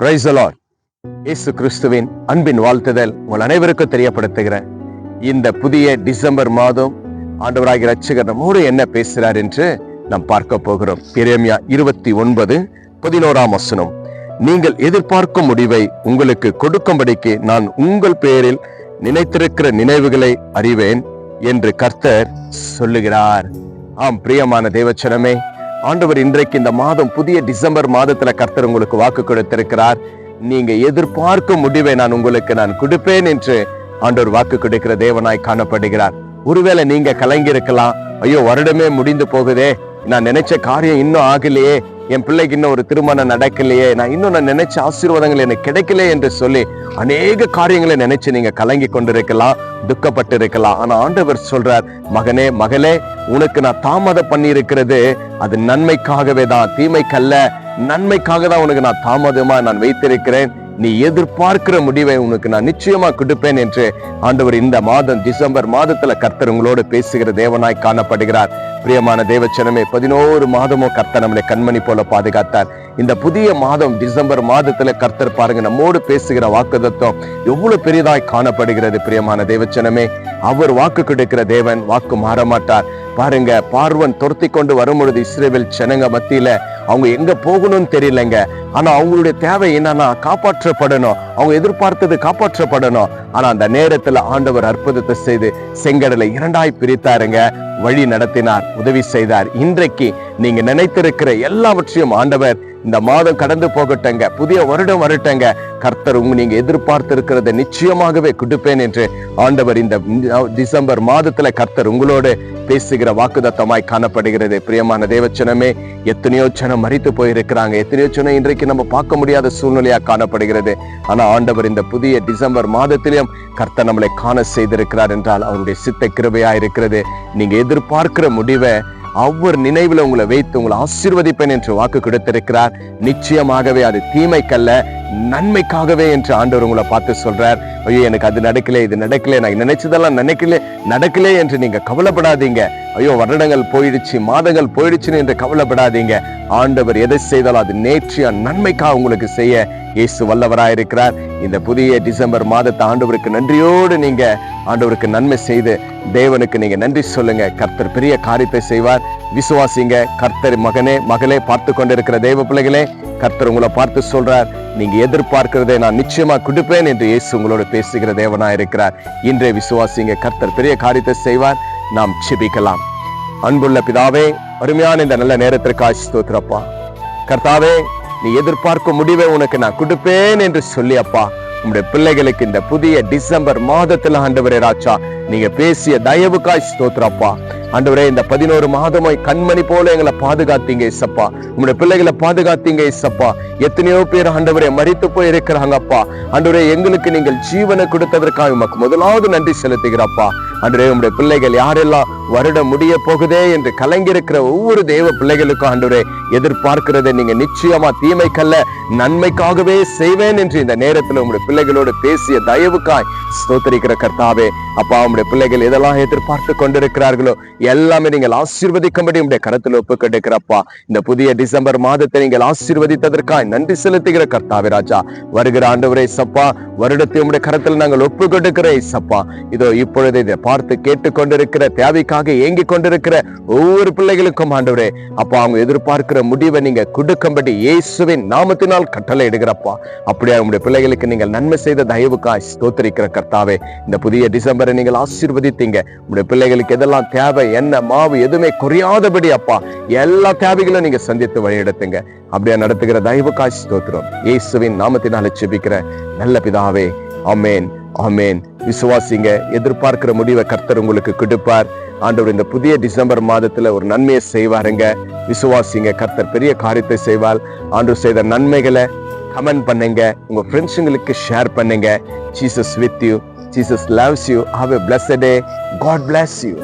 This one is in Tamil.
பிரைசலார் இயேசு கிறிஸ்துவின் அன்பின் வாழ்த்துதல் உங்கள் அனைவருக்கும் தெரியப்படுத்துகிறேன். இந்த புதிய டிசம்பர் மாதம் ஆண்டவராகிய ரட்சகர் நம்மோடு என்ன பேசுகிறார் என்று நாம் பார்க்க போகிறோம். பிரேமியா இருபத்தி ஒன்பது பதினோராம் வசனம். நீங்கள் எதிர்பார்க்கும் முடிவை உங்களுக்கு கொடுக்கும்படிக்கு நான் உங்கள் பெயரில் நினைத்திருக்கிற நினைவுகளை அறிவேன் என்று கர்த்தர் சொல்லுகிறார். ஆம் பிரியமான தேவச்சனமே ஆண்டவர் இன்றைக்கு இந்த மாதம் புதிய டிசம்பர் மாதத்துல கர்த்தர் உங்களுக்கு வாக்கு கொடுத்திருக்கிறார். நீங்க எதிர்பார்க்கும் முடிவை நான் உங்களுக்கு நான் கொடுப்பேன் என்று ஆண்டவர் வாக்கு கொடுக்கிற தேவனாய் காணப்படுகிறார். ஒருவேளை நீங்க கலங்கி இருக்கலாம் ஐயோ வருடமே முடிந்து போகுதே. நான் நினைச்ச காரியம் இன்னும் ஆகலையே. என் பிள்ளைக்கு இன்னும் ஒரு திருமணம் நடக்கலையே. நான் இன்னும் நான் நினைச்ச ஆசீர்வாதங்கள் எனக்கு கிடைக்கல என்று சொல்லி அநேக காரியங்களை நினைச்சு நீங்க கலங்கி கொண்டிருக்கலாம் துக்கப்பட்டு இருக்கலாம் ஆனா ஆண்டவர் சொல்றார் மகனே மகளே உனக்கு நான் தாமதம் பண்ணி இருக்கிறது அது நன்மைக்காகவே தான் தீமைக்கல்ல. நன்மைக்காக தான் உனக்கு நான் தாமதமா நான் வைத்திருக்கிறேன். நீ எதிர்பார்க்கிற முடிவை உனக்கு நான் நிச்சயமா கொடுப்பேன் என்று ஆண்டவர் இந்த மாதம் டிசம்பர் மாதத்துல கர்த்தர் உங்களோடு பேசுகிற தேவனாய் காணப்படுகிறார். பிரியமான தேவச்சனமே பதினோரு மாதமும் கர்த்தர் நம்மளை கண்மணி போல பாதுகாத்தார். இந்த புதிய மாதம் டிசம்பர் மாதத்துல கர்த்தர் பாருங்க நம்மோடு பேசுகிற வாக்குதத்தம் எவ்வளவு பெரிதாய் காணப்படுகிறது பிரியமான தேவச்சனமே. அவர் வாக்கு கொடுக்கிற தேவன் வாக்கு மாற மாட்டார் பாருங்க பார்வன் துரத்தி கொண்டு வரும்பொழுது இஸ்ரேவில் ஜனங்க மத்தியில அவங்க எங்க போகணும்னு தெரியலங்க. ஆனா அவங்களுடைய தேவை என்னன்னா காப்பாற்றப்படணும். அவங்க எதிர்பார்த்தது காப்பாற்றப்படணும். ஆனா அந்த நேரத்துல ஆண்டவர் அற்புதத்தை செய்து செங்கடலை இரண்டாய் பிரித்தாருங்க. வழி நடத்தினார் உதவி செய்தார். இன்றைக்கு நீங்க நினைத்திருக்கிற எல்லாவற்றையும் ஆண்டவர் இந்த மாதம் கடந்து போகட்டங்க. புதிய வருடம் வரட்டங்க. கர்த்தர் உங்க நீங்க எதிர்பார்த்திருக்கிறத நிச்சயமாகவே கொடுப்பேன் என்று ஆண்டவர் இந்த டிசம்பர் மாதத்துல கர்த்தர் உங்களோடு பேசுகிற வாக்குதத்தமாய் காணப்படுகிறது. பிரியமான தேவச்சனமே எத்தனையோ ஜனம் மறித்து போயிருக்கிறாங்க. எத்தனையோ ஜனம் இன்றைக்கு நம்ம பார்க்க முடியாத சூழ்நிலையா காணப்படுகிறது. ஆனா ஆண்டவர் இந்த புதிய டிசம்பர் மாதத்திலும் கர்த்தர் நம்மளை காண செய்திருக்கிறார் என்றால் அவருடைய சித்த கிருபையா இருக்கிறது. நீங்க எதிர்பார்க்கிற முடிவை அவர் நினைவுல உங்களை வைத்து உங்களை ஆசீர்வதிப்பேன் என்று வாக்கு கொடுத்திருக்கிறார். நிச்சயமாகவே அது தீமைக்கல்ல நன்மைக்காகவே என்று ஆண்டவர் உங்களை பார்த்து சொல்றார். ஐயோ எனக்கு அது நடக்கல இது நடக்கல நான் நினைச்சதெல்லாம் நினைக்கல நடக்கல என்று நீங்க கவலைப்படாதீங்க. ஐயோ வருடங்கள் போயிடுச்சு மாதங்கள் போயிடுச்சுன்னு என்று கவலைப்படாதீங்க. ஆண்டவர் எதை செய்தாலும் அது நேற்றைய நன்மைக்காக உங்களுக்கு செய்ய இயேசு வல்லவராயிருக்கிறார் இந்த புதிய டிசம்பர் மாதத்தை ஆண்டவருக்கு நன்றியோடு நீங்க ஆண்டவருக்கு நன்மை செய்து தேவனுக்கு நீங்க நன்றி சொல்லுங்க. கர்த்தர் பெரிய காரியத்தை செய்வார். விசுவாசிங்க கர்த்தர் மகனே மகளே பார்த்து கொண்டிருக்கிற தேவ பிள்ளைகளே கர்த்தர் உங்களை பார்த்து சொல்றார். நீங்க எதிர்பார்க்கிறதை நான் நிச்சயமா கொடுப்பேன் என்று இயேசு உங்களோட பேசுகிற தேவனா இருக்கிறார். இன்றைய விசுவாசிங்க கர்த்தர் பெரிய காரியத்தை செய்வார். நாம் சிபிக்கலாம் அன்புள்ள பிதாவே அருமையான இந்த நல்ல நேரத்திற்காக ஸ்தோத்திரப்பா. கர்த்தாவே நீ எதிர்பார்க்கும் முடிவை உனக்கு நான் கொடுப்பேன் என்று சொல்லி அப்பா. உங்களுடைய பிள்ளைகளுக்கு இந்த புதிய டிசம்பர் மாதத்துல ஆண்டவரே ராஜா நீங்க பேசிய தயவுக்காய் ஸ்தோத்திரப்பா. ஆண்டவரே இந்த பதினோரு மாதமாய் கண்மணி போல எங்களை பாதுகாத்தீங்க இசப்பா உங்களுடைய பிள்ளைகளை பாதுகாத்தீங்க இசப்பா எத்தனையோ பேர் ஆண்டவரே மறித்து போய் இருக்கிறாங்கப்பா ஆண்டவரே எங்களுக்கு நீங்கள் ஜீவனை கொடுத்ததற்காக உமக்கு முதலாவது நன்றி செலுத்துகிறப்பா. அன்றே உங்களுடைய பிள்ளைகள் யாரெல்லாம் வருடம் முடிய போகுதே என்று கலங்கியிருக்கிற ஒவ்வொரு தேவ பிள்ளைகளுக்கும் ஆண்டவரே எதிர்பார்க்கிறதை நீங்க நிச்சயமா தீமைக்கல்ல நன்மைக்காகவே செய்வேன் என்று இந்த நேரத்தில் உங்களுடைய பிள்ளைகளோடு பேசிய தயவுக்காய் ஸ்தோத்தரிக்கிற கர்த்தாவே அப்பா உங்களுடைய பிள்ளைகள் எதெல்லாம் எதிர்பார்த்து கொண்டிருக்கிறார்களோ எல்லாமே நீங்கள் ஆசீர்வதிக்கும்படி உங்களுடைய கருத்தில் ஒப்பு கெடுக்கிறப்பா இந்த புதிய டிசம்பர் மாதத்தை நீங்கள் ஆசீர்வதித்ததற்காய் நன்றி செலுத்துகிற கர்த்தாவே ராஜா. வருகிற ஆண்டவரே சப்பா வருடத்தை உங்களுடைய கரத்தில் நாங்கள் ஒப்பு கொடுக்கிற சப்பா. இதோ இப்பொழுது இதை பார்த்து கேட்டுக்கொண்டிருக்கிற தேவைக்காக ஏங்கி கொண்டிருக்கிற ஒவ்வொரு பிள்ளைகளுக்கும் ஆண்டவரே அப்பா அவங்க எதிர்பார்க்கிற முடிவை நீங்க கொடுக்கும்படி இயேசுவின் நாமத்தினால் கட்டளை எடுக்கிறப்பா அப்படியே உங்களுடைய பிள்ளைகளுக்கு நீங்கள் நன்மை செய்த தயவுக்காய் ஸ்தோத்தரிக்கிற கர்த்தாவே இந்த புதிய டிசம்பரை நீங்கள் ஆசீர்வதித்தீங்க. உங்களுடைய பிள்ளைகளுக்கு எதெல்லாம் தேவை என்ன மாவு எதுவுமே குறையாதபடி அப்பா எல்லா தேவைகளும் நீங்க சந்தித்து வழியெடுத்துங்க அப்படியே நடத்துகிற தயவுக்காய் ஸ்தோத்திரம். இயேசுவின் நாமத்தினால செபிக்கிற நல்ல பிதாவே ஆமேன். ஆமேன். விசுவாசிங்க எதிர்பார்க்கிற முடிவை கர்த்தர் உங்களுக்கு கொடுப்பார். ஆண்டவர் இந்த புதிய டிசம்பர் மாதத்துல ஒரு நன்மையை செய்வாருங்க. விசுவாசிங்க கர்த்தர் பெரிய காரியத்தை செய்வார். ஆண்டவர் செய்த நன்மைகளை கமெண்ட் பண்ணுங்க. உங்க ஃப்ரெண்ட்ஸுங்களுக்கு ஷேர் பண்ணுங்க. Jesus with you Jesus loves you have a bless day God bless you